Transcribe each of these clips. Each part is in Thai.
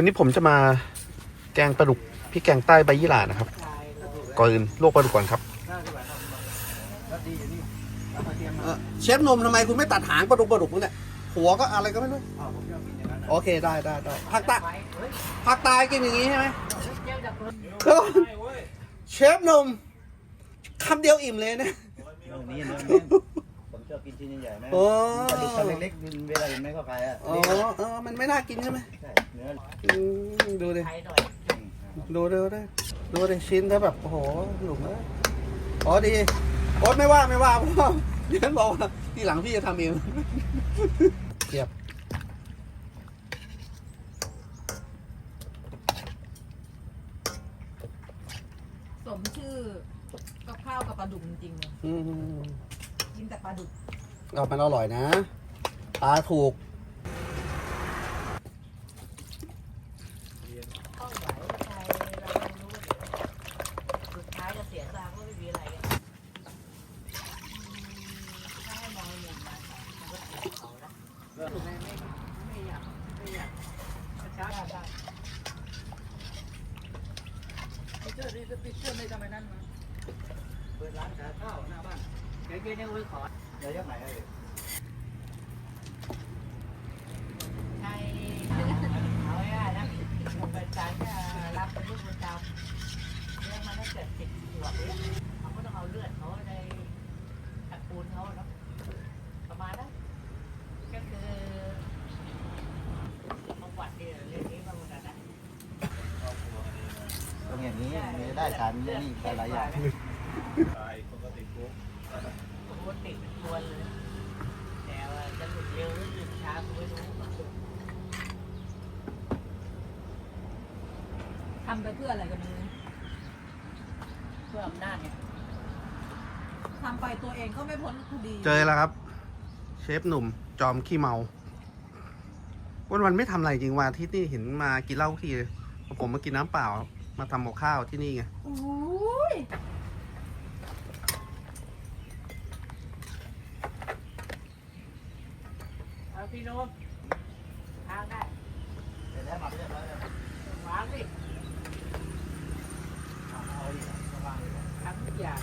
วันนี้ผมจะมาแกงปลาดุกพี่แกงใต้ใบยี่หร่านะครับ ก่อนอื่นลวกปลาดุกก่อนครับเอ่อเชฟหนมทำไมคุณไม่ตัดหางปลาดุกปลาดุกเนี่ยหัวก็อะไรก็ไม่รู้โอเคได้ได้ได้ภาคใต้ภาคใต้กินอย่างนี้ใช่ไหมแล้วเชฟหนมคำเดียวอิ่มเลยนะเรื่องนี้เนื้อผมชอบกินชิ้นใหญ่ๆไหมโอ้ปลาดุกคำเล็กๆกินเวลาเห็นไหมเข้าไปอะอ๋อเออมันไม่น่ากินใช่ไหมใช่เนื้ ออืมดูดิดูดูดิดูดิชิ้นถ้าแบบโอ้โหหนุ่มเลยอ๋อดีโอ๊ตไม่ว่าไม่ว่าเพราะว่าเดี๋ยวบอกว่าทีหลังพี่จะทำเองเทียบสมชื่อกับข้าวกับปลาดุกจริงๆเลยอืมกินแต่ปลาดุก เอามันอร่อยนะปลาถูก เข้าไหวใครเราไม่รู้สุดท้ายจะเสียตังค์ก็ไม่มีอะไรอะถ้าให้มองมุมมามันก็เสียเขานะไม่ไม่ไม่อยากไม่อยากช้าได้ เรื่อที่ติดเชื่อไม่ทำไมนั้นมาเปิดร้านขายข้าวหน้าบ้านแกกินเนี่ยไว้ขอเดี๋ยวยักไหนเลย ใช่เอาง่ายๆนะผมเป็นการจะรับเป็นลูกประจำเลี้ยงมาตั้งแต่สิบขวบเนี่ยเขาก็ต้องเอาเลือดเขาในตระกูลเขาเนาะประมาณนั้นก็คือประวัติเนี่ยเรื่องนี้มาหมดแล้วนะ ตรงอย่าง ได้ทานนี่หลายอย่างผมก็ติดตัวเลยแต่ว่าจะหลุดเร็วหรือหลุดช้าไม่รู้ทำไปเพื่ออะไรกันนี้เพื่ออำนาจไงทำไปตัวเองก็ไม่พ้นคดีเจอแล้วครับ เชฟหนุ่มจอมขี้เมาวันวันไม่ทำอะไรจริงว่าที่นี่เห็นมากินเหล้าทีผมมากินน้ำเปล่า มาทำกับข้าวที่นี่ไงโอ้ยเอาพี่โน้มทางได้เสร็จแล้วหมักเรียบร้อยแล้ววางสิเอาอีกวางอีกทำทุกอย่าง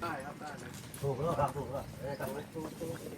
ได้ครับได้เลยถูกแล้วครับถูกแล้วเออถูกถูกถูก